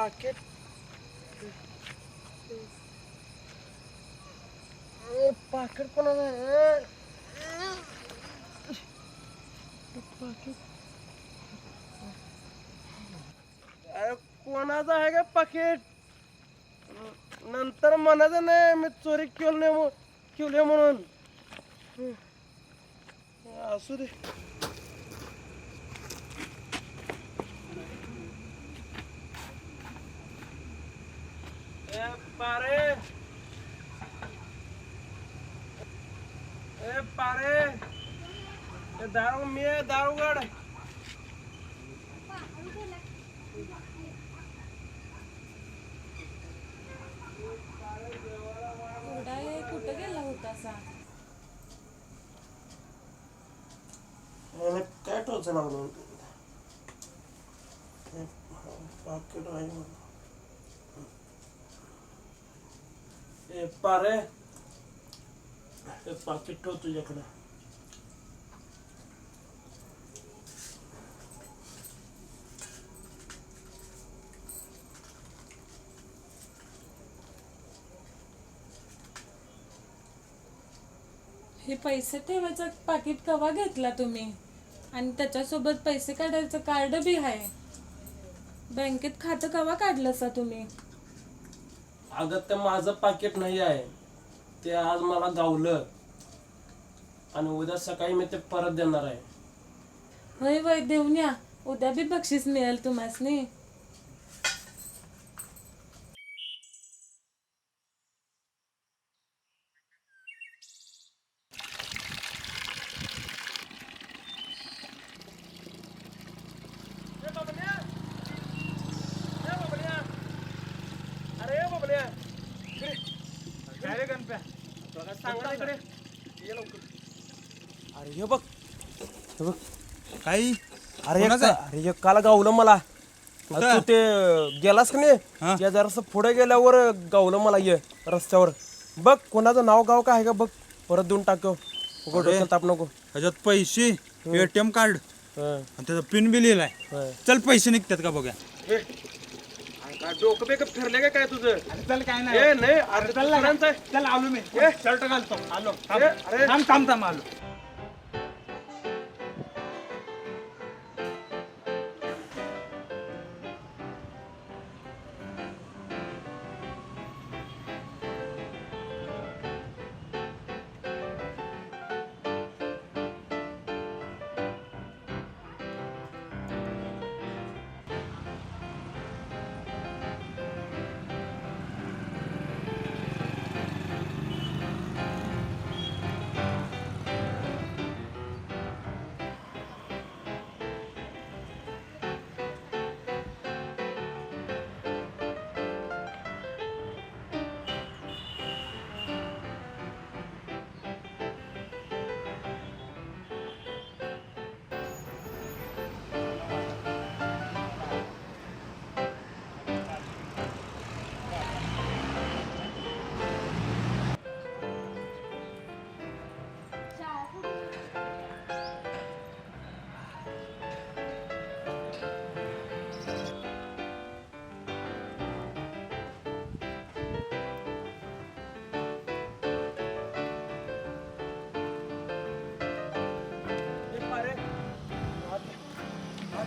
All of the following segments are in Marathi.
पाकिट पाकिट कोणाचं आहे? पाकिट अरे कोणाचं आहे का पाकिट नंतर म्हणायचं नाही मी चोरी नाही केली म्हणून. असू दे ए पारे ए पारे ए दारू मी आहे दारूगड कुठं गेला होता सा याने काय टोच लागलं पाकिट आहे. ए पारे हे पाकिट ठेव तुझ्याकडे. पैसे ठेवायचं पाकिट कवा घेतला तुम्ही? आणि त्याच्यासोबत पैसे काढायचं कार्ड बी आहे. बँकेत खातं कवा काढलं सा तुम्ही? अगं ते माझं पाकिट नाही आहे. ते आज मला गावलं. आणि उद्या सकाळी मी ते परत देणार आहे. होय वय देऊन या. उद्या बी बक्षीस मिळेल तुम्हासनी अरे बाबल्या काय रे गणप्या तुला सांगा इकडे. ये लवकर. अरे हे बघ. हे बघ. काही अरे कोणाचं अरे एक काल गावलं मला. कुठं? तू ते गेलास का हा. नाही त्या जरासं पुढे गेल्यावर गावलं मला ये रस्त्यावर. बघ कोणाचं नाव गाव काय आहे का बघ? परत देऊन टाक उघड अरे. डोक्याला ताप नको. ह्याच्यात पैसे एटीएम कार्ड हं, आणि त्याचा पिन बी लिहिलाय. चल पैसे निघतात का बघा हे, काय डोकं बेकं फिरले काय तुझं? चल काय ए नाही अरे. चल आलो मी. शर्ट घालतो. आलो. ए, अरे. थांब थांब थांब आलो.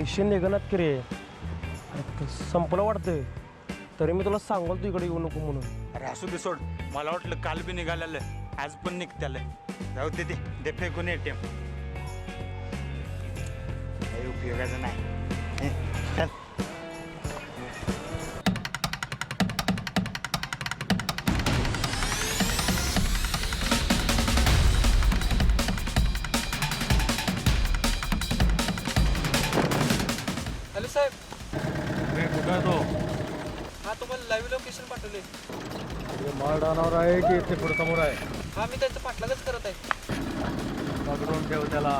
पैसे निघणार की रे? अरे, ते संपलं वाटतंय तरी मी तुला सांगल तू इकडे येऊ नको म्हणून. अरे असू दे सोड. मला वाटलं काल बी निघालेलं. आज पण निघत्याल. जाऊ दे ते दे फेकून एटीएम काही उपयोगाचं नाही. हे, चल. मारडानावर आहे की ते पुढे समोर आहे. हा मी त्यांचं पाठलागच करत आहे. पकडून ठेव त्याला.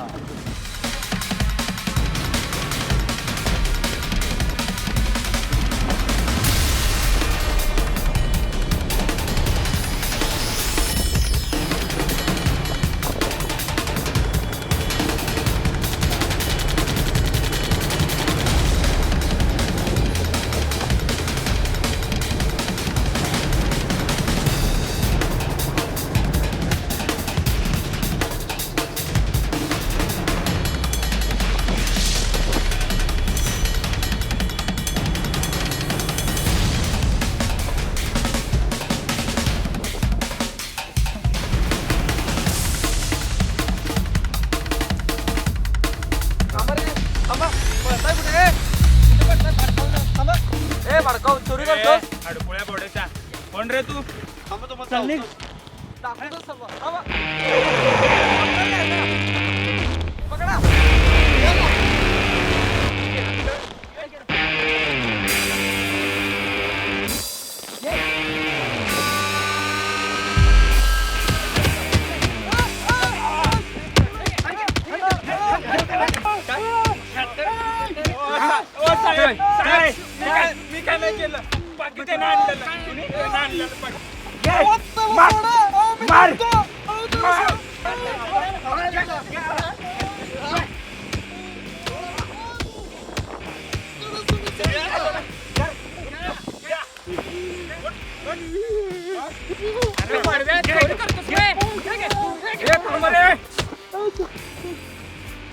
आणलेलं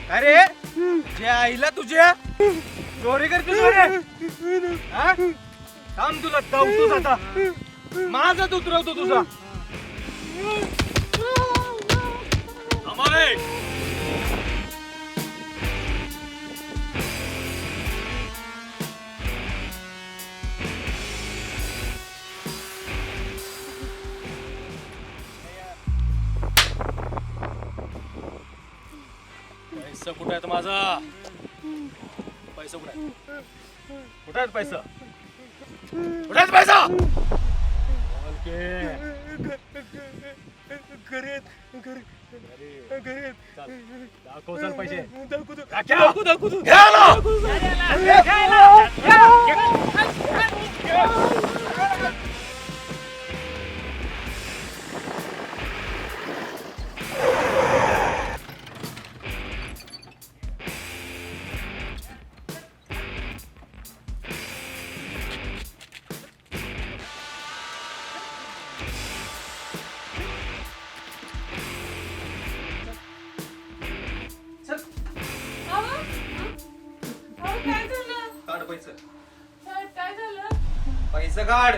अरे जे आईला तुझ्या चोरी करते रे थांब तुला धावतोस आता माझाच उतरवतो तुझा. पैसा कुठं आहे माझा? पैसा कुठं आहे कुठं आहेत पैसा? कुठं आहे पैसा? दाखव चल पैसे दाखव दाखव घ्या ना. अहो, काढ.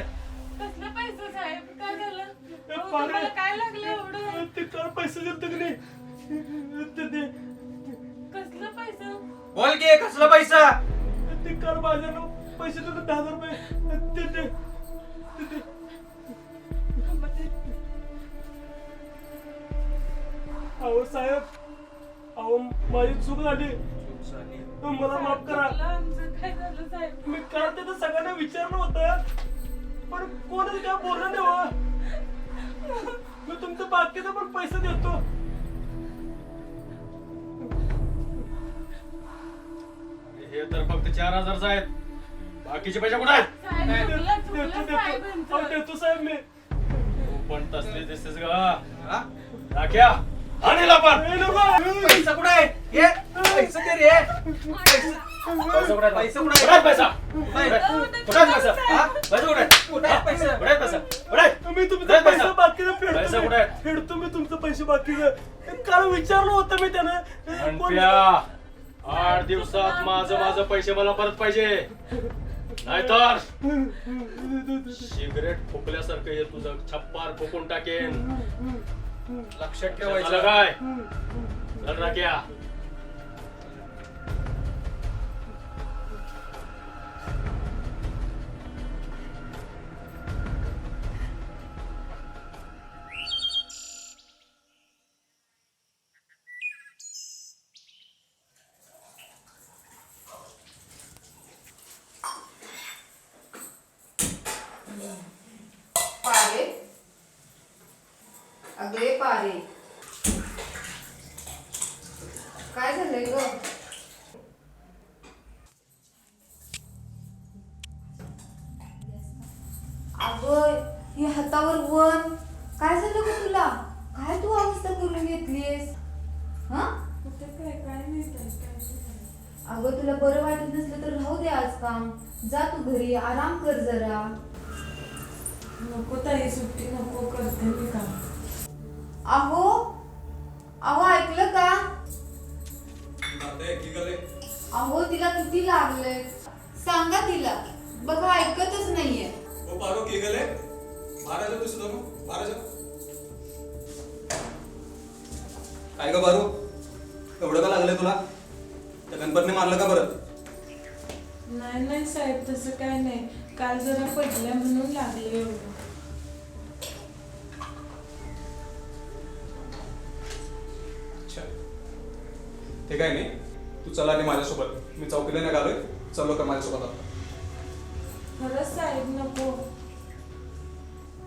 कसलं पैसे साहेब? काय झालं? अहो, तुम्हाला काय लागलं एवढं? ते पैसे दिलते की नाही? ते- ते- कसलं पैसे? बोल की कसला पैसा? ते काल माझ्यानं पैसे देतो दहा हजार रुपये. ते ते अहो साहेब. अहो माझी चूक झाली. मला माफ करा. आमचं. काय झालं साहेब? मी काल तिथं सगळ्यांना विचारलं होतं. कोणच काय बोललं नाही हो? मी तुमचं बाकीचं पण पैसे देतो. हे तर फक्त चार हजारच आहेत. बाकीचे पैसे कुठे आहेत? देतो देतो साहेब अहो. देतो साहेब मी. तू पण तसली दिसतेस का राख्या आणि नको. पैसा कुठे आहे ये पैसा दे रे. पैसा पैसा आहे पैसा आहे पैसा? हा? पैसा? मी तुमचं पैसे? पैसा? बाकीचं पैसा फेडतो कुठे मी. आहे? फेडतो मी तुमचं पैसे बाकीचं काल विचारलं होतं मी त्यानं. कोण- आठ दिवसात माझं माझं पैसे मला परत पाहिजे. नाहीतर सिगरेट फुकल्यासारखं हे तुझं छप्पार फुकून टाकेन. लक्षात ठेवायचं. काय? चल राख्या. अगे लागलंय. सांगा तिला. बघा ऐकतच नाहीये. ओ पारो के गले बारा जाऊ सुद्धा मग बारा जाऊ काय ग बारू एवढं का लागलंय तुला? त्या गणपतने मारलं का बरं नाही नाही साहेब तसं काय नाही. काल जरा पडल्या म्हणून लागले एवढं. अच्छा. ते काय नाही? तू चला आणि माझ्यासोबत. मी चौकीला नाही आलोय चलो का माझ्यासोबत आता. खरंच साहेब नको.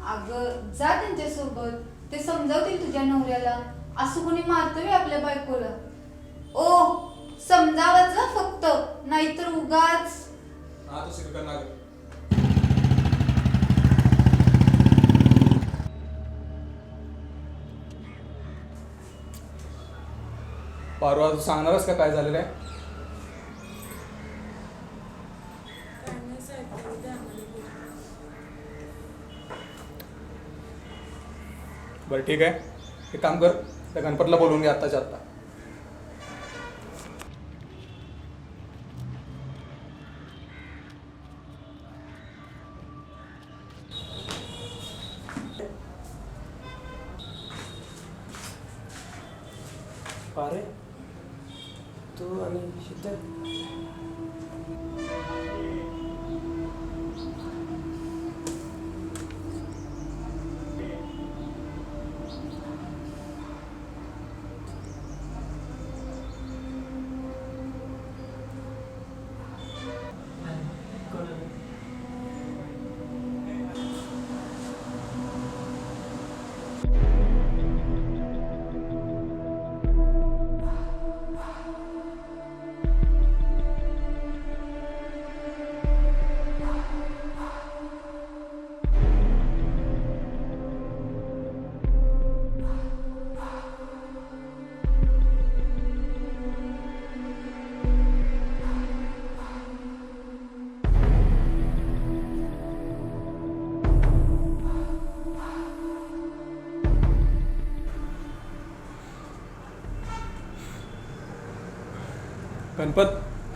अगं जा त्यांच्यासोबत. ते समजावतील तुझ्या नवऱ्याला. असं कोणी मारतोय आपल्या बायकोला? ओ समजावच ना फक्त. नाहीतर उगाच. हा तो करणार पारवा तू सांगणारच का काय झालेलं आहे? बरं ठीक आहे. एक काम कर त्या गणपतला बोलवून घे आत्ताच्या आत्ता.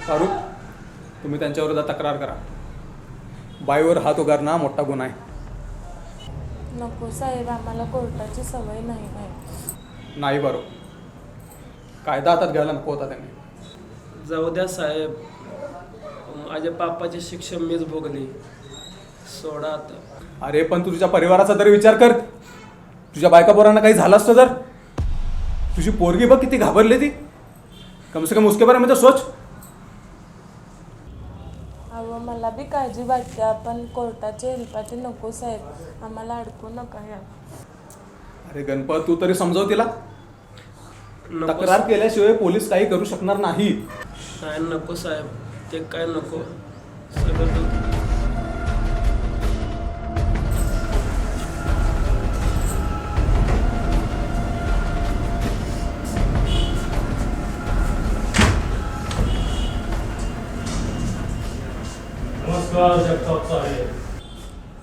फारूक तुम्ही त्यांच्या विरोधात तक्रार करा. बाईवर हात उगारणं मोठा गुन्हा आहे. नको साहेब आम्हाला कोर्टाची सवय नाही आहे नाही बरोबर कायदा हातात घ्यायला नको होता त्यांनी. जाऊ द्या साहेब. माझ्या बापाची शिक्षा मीच भोगली. सोडा आता. अरे पण तू तुझ्या परिवाराचा तरी विचार कर. तुझ्या बायका पोरांना काही झालं असतं तर? तुझी पोरगी बघ किती घाबरली ती. कम से कम उसके बारे में तो सोच अहो मला बी काळजी वाटते आपण कोर्टाचे हेल्पाचे नको साहेब आम्हाला अडकू नका या अरे गणपत तू तरी समजव तिला. नको तक्रार केल्याशिवाय पोलीस काही करू शकणार नाही काय नको साहेब ते काय नको. सगळं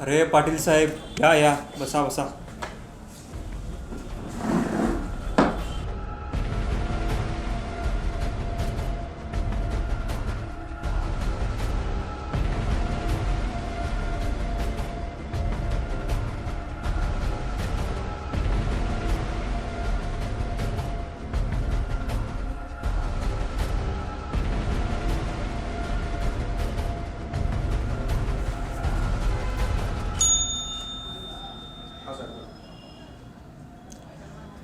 अरे पाटील साहेब या या बसा बसा.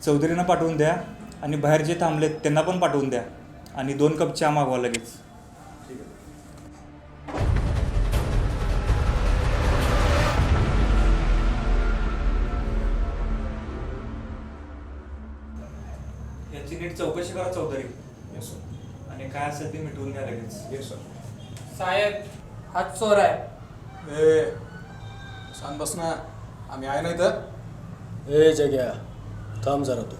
चौधरींना पाठवून द्या आणि बाहेर जे थांबलेत त्यांना पण पाठवून द्या. आणि दोन कप चहा मागवा लगेच. याची नीट चौकशी करा चौधरी. आणि काय असेल ते मिटवून द्या लगेच. साहेब हात चोर आहे. ए शांत बस ना आम्ही आहे नाही तर ए जग्या. थांब जरा तू.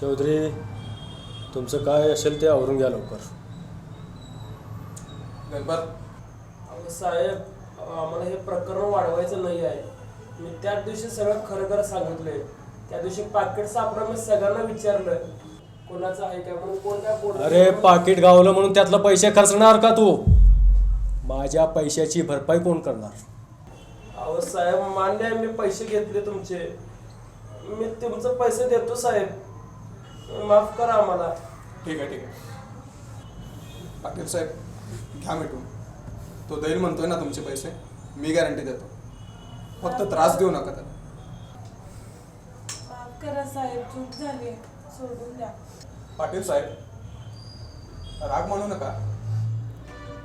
चौधरी तुमचं काय असेल ते आवरून घ्या लवकर. अहो साहेब अहो, आम्हाला हे प्रकरण वाढवायचं नाही आहे. मी त्याच दिवशी सगळं खरं खरं सांगितलंय. त्या दिवशी पाकिट सापडा मी सगळ्यांना विचारलं. कोणाचं आहे काय म्हणून कोण काय अरे नाही. पाकिट गावलं म्हणून त्यातलं पैसे खर्चणार का तू? माझ्या पैशाची भरपाई कोण करणार? अहो साहेब मान्य आहे मी पैसे घेतले तुमचे. मी तुमचं पैसे देतो साहेब. माफ करा आम्हाला. ठीक आहे ठीक आहे. पाटील साहेब घ्या मिटून. तो देईल म्हणतोय ना तुमचे पैसे मी गॅरंटी देतो. फक्त त्रास देऊ नका त्याला. माफ करा साहेब चूक झाली. सोडून द्या. पाटील साहेब राग मानू नका.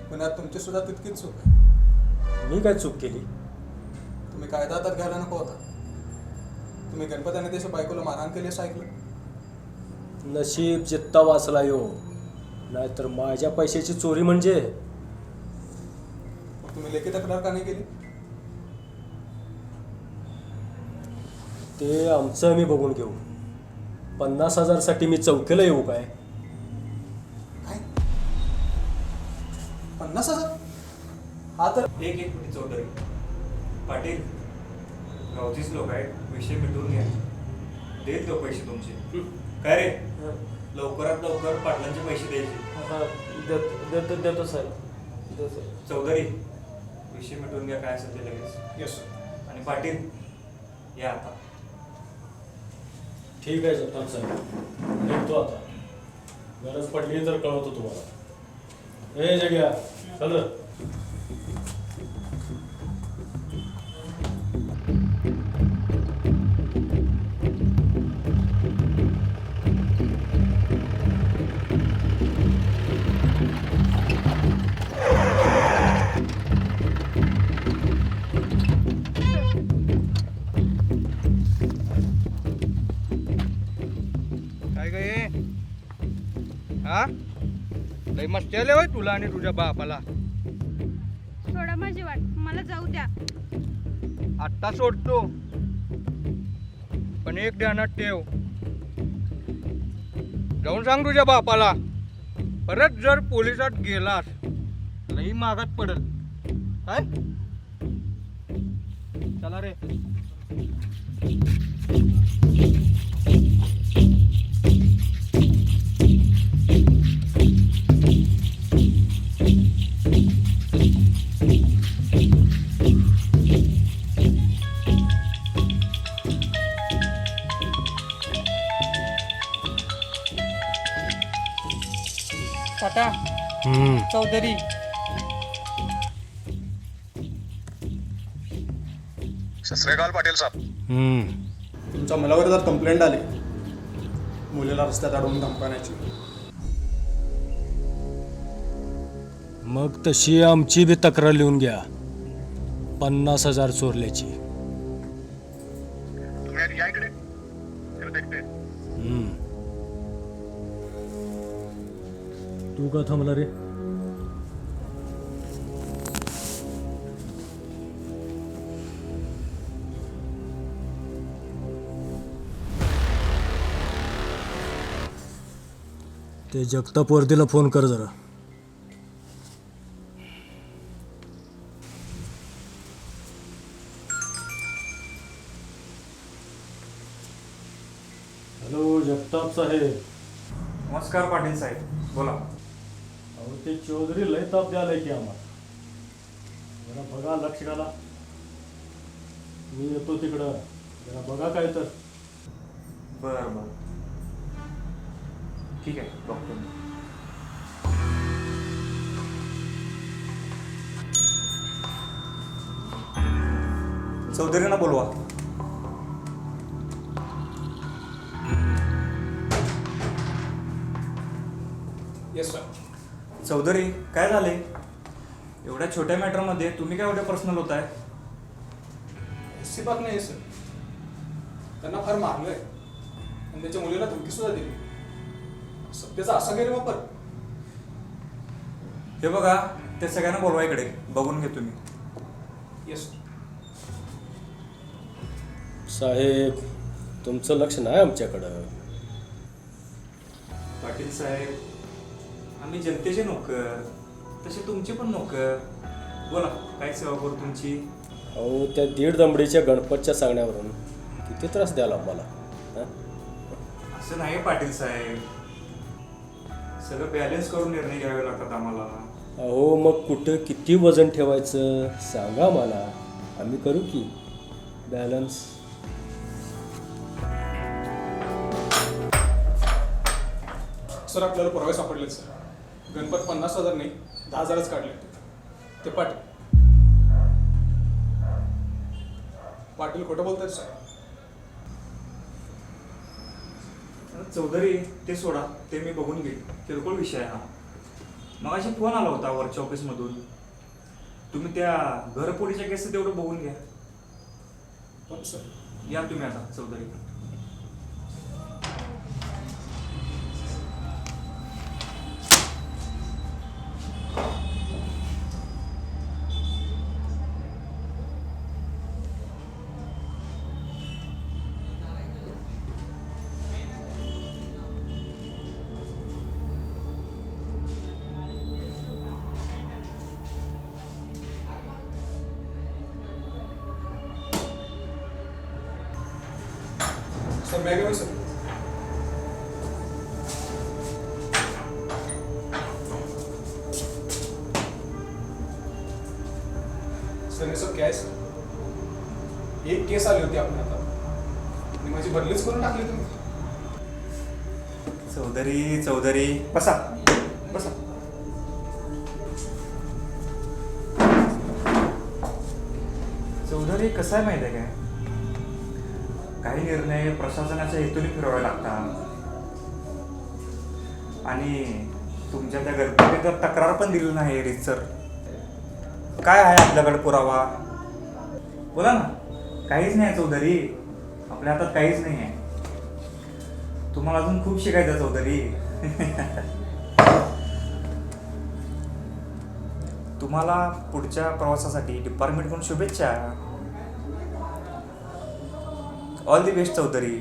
पुण्यात तुमची सुद्धा तितकीच चूक आहे. मी काय चूक केली? तुम्ही कायदा हातात घ्यायला नको होता तुम्ही गणपती आणि त्याच्या बायकोला मारहाण केली असं ऐकलं? नशीब चित्ता वाचला यो. नाहीतर माझ्या पैशाची चोरी म्हणजे? मग तुम्ही लेखी तक्रार का नाही केली? ते आमचं आम्ही बघून घेऊ. पन्नास हजारसाठी मी चौकीला येऊ काय? काय? पन्नास हजार? हा तर एक एक मिनिट चौधरी पाटील गावचीच लोक आहेत. विषय मिटवून घ्या. देत तो पैसे तुमचे. काय रे? लवकरात लवकर पाटलांचे पैसे द्यायचे. हा, देतो देतो देतो चौधरी विषय मिटवून घ्या काय असेल ते लगेच. येस आणि पाटील या आता. ठीक आहे जगताप साहेब निघतो आता. गरज पडली तर कळवतो तुम्हाला. ए जग्या चल हा? लय मस्ती आले होय तुला आणि तुझ्या बापाला. सोडा माझी वाट मला जाऊ द्या. आत्ता सोडतो. पण एक ध्यानात ठेव. जाऊन सांग तुझ्या बापाला. परत जर पोलिसात गेलास लई मागात पडल. काय? चला रे. टाटा चौधरी. सत पाटील साहेब. हम्म. तुमच्या मुलावर जर कंप्लेंट आली मुलीला रस्त्यात अडवून धमकावण्याची मग तशी आमची बी तक्रार लिहून घ्या. पन्नास हजार चोरल्याची. का थांबला रे. ते जगताप वर्दीला फोन कर जरा. हॅलो जगताप साहेब. नमस्कार पाटील साहेब बोला. अहो ते चौधरी लय ताप द्यायलाय की आम्हाला जरा बघा लक्ष घाला मी येतो तिकडं. जरा बघा काय तर. बरं बरं. ठीक आहे मी. चौधरींना बोलवा. येस सर चौधरी काय झाले? एवढ्या छोट्या मॅटरमध्ये तुम्ही काय एवढे पर्सनल होत आहे एस सी बात नाही सर त्यांना फार मारलंय आणि त्याच्या मुलीला धमकी सुद्धा दिली. सत्तेचा असा गैरवापर. हे बघा ते सगळ्यांना बोलवा इकडे. बघून घे तुम्ही. येस साहेब तुमचं लक्ष नाही आमच्याकडं. पाटील साहेब आम्ही जनतेचे नोकर. तसे तुमचे पण नोकर. बोला काय सेवा करू तुमची? अहो त्या दीड दमडीच्या गणपतच्या सांगण्यावरून किती त्रास द्याला आम्हाला हं? असं नाही पाटील साहेब. सगळं बॅलन्स करून निर्णय घ्यावे लागतात आम्हाला. अहो मग कुठं किती वजन ठेवायचं सांगा मला. आम्ही करू की बॅलन्स सर आपल्याला पुरावे सापडले सर. गणपत पन्नास हजार नाही दहा हजारच काढले. ते पाटील. पाटील खोटं बोलतात सर चौधरी ते सोडा. ते मी बघून घेईन किरकोळ विषय आहे हा. मग अशी फोन आला होता वरच्या ऑफिसमधून. तुम्ही त्या घरपोडीच्या केस तेवढं बघून घ्या. सर या तुम्ही आता चौधरी. सर ऑफ कॅश एक केस आली होती आपण आता। आणि माझी बदलीच करून टाकली तुम्ही. चौधरी चौधरी. बसा. बसा. चौधरी कसं आहे माहिती आहे काय? काही निर्णय प्रशासनाच्या हेतूने फिरवावे लागतात. आणि तुमच्या त्या गणपती तर तक्रार पण दिली नाही रितसर काय आहे आपल्याकडे पुरावा? बोला ना. काहीच नाही चौधरी. आपल्या हातात काहीच नाही आहे. तुम्हाला अजून खूप शिकायचं चौधरी. तुम्हाला पुढच्या प्रवासासाठी डिपार्टमेंटकडून शुभेच्छा. All the best Chaudhary.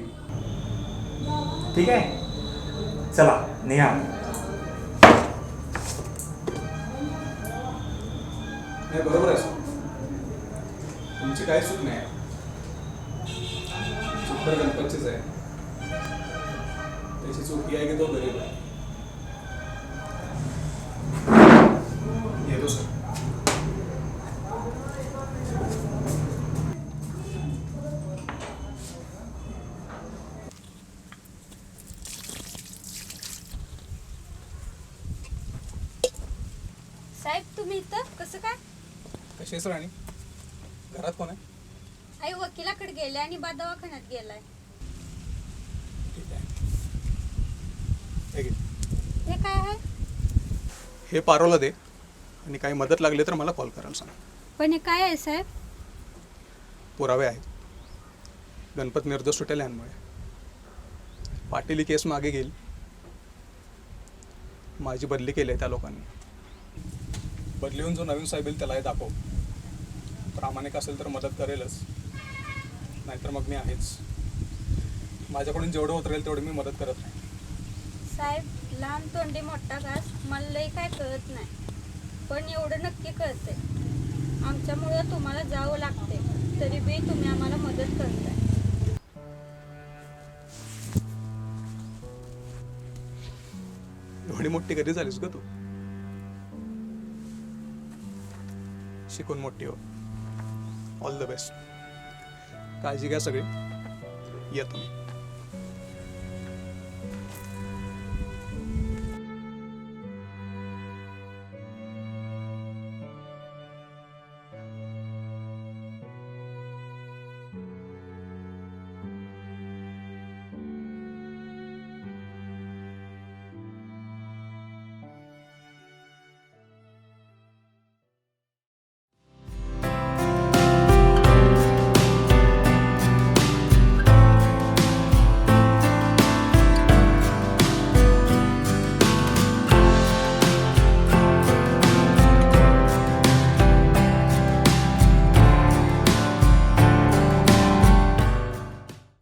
ठीक आहे? चला निघा. नाही बरोबर आहे. तुमची काही चूक नाही. चूक तर गणपतचीच आहे. त्याची चूक ही आहे की तो गरीब आहे? येतो सर. आहेस राणी घरात कोण आहे? आई वकिलाकडे गेले आणि बा दवाखान्यात गेलाय. ठीक आहे. हे घे. हे काय आहे? हे पारोला दे. आणि काही मदत लागली तर मला कॉल करायला सांग. पण हे काय आहे साहेब? पुरावे आहेत. गणपत निर्दोष सुटेल यांमुळे पाटील ही केस मागे घेईल. माझी बदली केली आहे त्या लोकांनी. बदलीहून जो नवीन साहेब येईल त्यालाही दाखव. प्रामाणिक असेल तर मदत करेलच. नाहीतर मग मी आहेच. माझ्याकडून जेवढं होत राहील तेवढी मी मदत करत नाही. साहेब लहान तोंडी मोठा घास मला लई काय कळत नाही. पण एवढं नक्की कळतंय. आमच्यामुळं तुम्हाला जावं लागते तरी बी तुम्ही आम्हाला मदत करताय. एवढी मोठी कधी झालीस ग तू. शिकून मोठी हो. ऑल द बेस्ट काळजी घ्या सगळी. येतो मी.